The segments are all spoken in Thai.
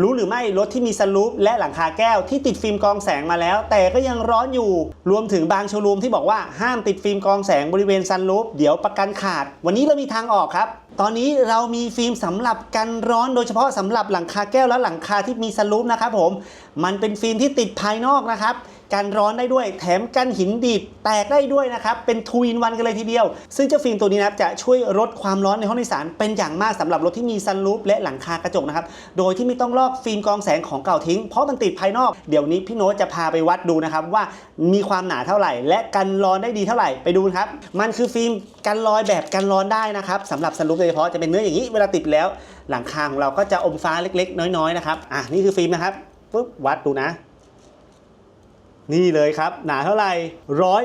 รู้หรือไม่รถที่มีสลูปและหลังคาแก้วที่ติดฟิล์มกองแสงมาแล้ว แต่ก็ยังร้อนอยู่ รวมถึงบางโชว์รูมที่บอกว่าห้ามติดฟิล์มกองแสงบริเวณซันลูปเดี๋ยวประกันขาด วันนี้เรามีทางออกครับ ตอนนี้เรามีฟิล์มสำหรับกันร้อนโดยเฉพาะสำหรับหลังคาแก้วและหลังคาที่มีสลูปนะครับผมมันเป็นฟิล์มที่ติดภายนอกนะครับ กันร้อนได้ด้วย แถมกันหินดีดแตกได้ด้วยนะครับ เป็นทูอินวันกันเลยทีเดียว ซึ่งเจ้าฟิล์มตัวนี้นะครับจะช่วยลดความร้อนในห้องโดยสารเป็นอย่างมากสำหรับรถที่มีซันรูฟและหลังคากระจกนะครับ โดยที่ไม่ต้องลอกฟิล์มกองแสงของเก่าทิ้ง เพราะมันติดภายนอก เดี๋ยวนี้พี่โน้ตจะพาไปวัดดูนะครับว่ามีความหนาเท่าไหร่ และกันร้อนได้ดีเท่าไหร่ ไปดูครับ มันคือฟิล์มกันรอยแบบกันร้อนได้นะครับสำหรับซันรูฟโดยเฉพาะจะเป็นเนื้ออย่างนี้เวลาติดแล้ว หลังคาของเราก็จะอมฟ้าเล็กๆ น้อยๆนะครับ อะนี่คือฟิล์มนะครับปุ๊บวัดดูนะ นี่เลยครับ หนาเท่าไหร่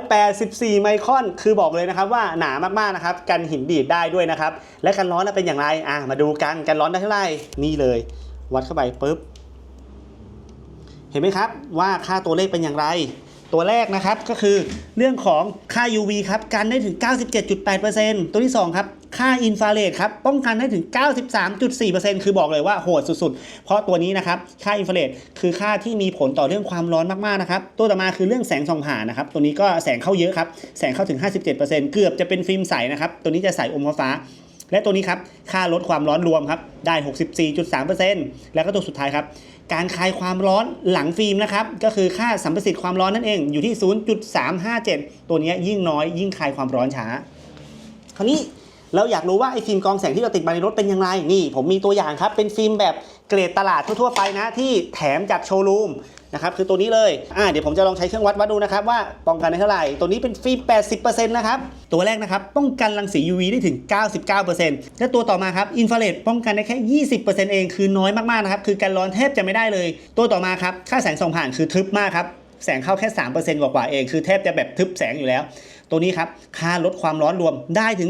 184 ไมครอน คือบอกเลยนะครับว่าหนามากๆนะครับ กันหินดีดได้ด้วยนะครับ และกันร้อนเป็นอย่างไร อะ มาดูกัน กันร้อนได้เท่าไหร่ นี่เลย วัดเข้าไปปุ๊บ เห็นไหมครับว่าค่าตัวเลขเป็นอย่างไร ตัวแรกนะครับก็คือเรื่องของค่า UV ครับ กันได้ถึง 97.8%ตัวที่ 2 ครับค่าอินฟราเรดครับป้องกันได้ถึง 93.4%คือบอกเลยว่าโหดสุดๆ เพราะตัวนี้นะครับค่าอินฟราเรดคือค่าที่มีผลต่อเรื่องความร้อนมากๆนะครับตัวต่อมาคือเรื่องแสงส่องผ่านนะครับตัวนี้ก็แสงเข้าเยอะครับแสงเข้าถึง 57%เกือบจะเป็นฟิล์มใสนะครับตัวนี้จะใสอมฟ้าและตัวนี้ครับค่าลดความร้อนรวมครับได้ 64.3%แล้วก็ตัวสุดท้ายครับการคลายความร้อนหลังฟิล์มนะครับก็คือค่าสัมประสิทธิ์ความร้อนนั่นเองอยู่ที่ 0.357 ตัวนี้ยยิ่งน้อยยิ่งคลายความร้อนช้าคราวนี้ เราอยากรู้ว่าไอ้ฟิล์มกองแสงที่เราติดมาในรถเป็นยังไงนี่ ผมมีตัวอย่างครับ เป็นฟิล์มแบบเกรดตลาดทั่วๆไปนะที่แถมจากโชว์รูมนะครับคือตัวนี้เลยอ่าเดี๋ยวผมจะลองใช้เครื่องวัดวัดดูนะครับว่าป้องกันได้เท่าไหร่ ตัวนี้เป็นฟิล์ม 80%นะครับตัวแรกนะครับป้องกันรังสี UV ได้ถึง 99%และตัวต่อมาครับอินฟราเรดป้องกันได้แค่ 20%เองคือน้อยมากๆนะครับคือการร้อนแทบจะไม่ได้เลย ตัวต่อมาครับค่าแสงส่องผ่านคือทึบมากครับแสงเข้าแค่ 3%กว่าๆเอง คือแทบจะแบบทึบแสงอยู่แล้ว ตัวนี้ครับค่าลดความร้อนรวมได้ถึง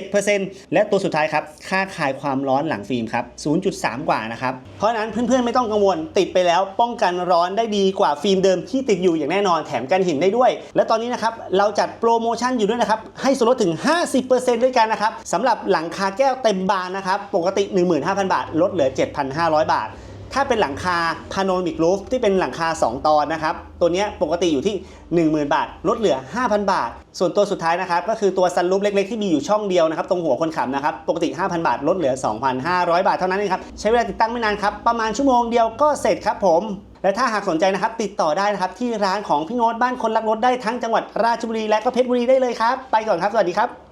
67%และตัวสุดท้ายครับค่าคลายความร้อนหลังฟิล์มครับ0.3 กว่านะครับเพราะฉะนั้นเพื่อนๆไม่ต้องกังวลติดไปแล้วป้องกันร้อนได้ดีกว่าฟิล์มเดิมที่ติดอยู่อย่างแน่นอนแถมกันหินได้ด้วย และตอนนี้นะครับเราจัดโปรโมชั่นอยู่ด้วยนะครับให้ส่วนลดถึง 50%ด้วยกันนะครับสำหรับหลังคาแก้วเต็มบานนะครับปกติ 15,000 บาท ลดเหลือ 7,500 บาท ถ้าเป็นหลังคาพาโนมิกรูฟที่เป็นหลังคา 2 ตอนนะครับ ตัวนี้ปกติอยู่ที่ 10,000 บาท ลดเหลือ 5,000 บาท ส่วนตัวสุดท้ายนะครับ ก็คือตัวซันรูฟเล็กๆ ที่มีอยู่ช่องเดียวนะครับ ตรงหัวคนขับนะครับ ปกติ 5,000 บาท ลดเหลือ 2,500 บาทเท่านั้นเองครับ ใช้เวลาติดตั้งไม่นานครับ ประมาณชั่วโมงเดียวก็เสร็จครับผมและถ้าหากสนใจนะครับ ติดต่อได้นะครับ ที่ร้านของพี่โน้ตบ้านคนรักรถได้ทั้งจังหวัดราชบุรีและก็เพชรบุรีได้เลยครับ ไปก่อนครับ สวัสดีครับ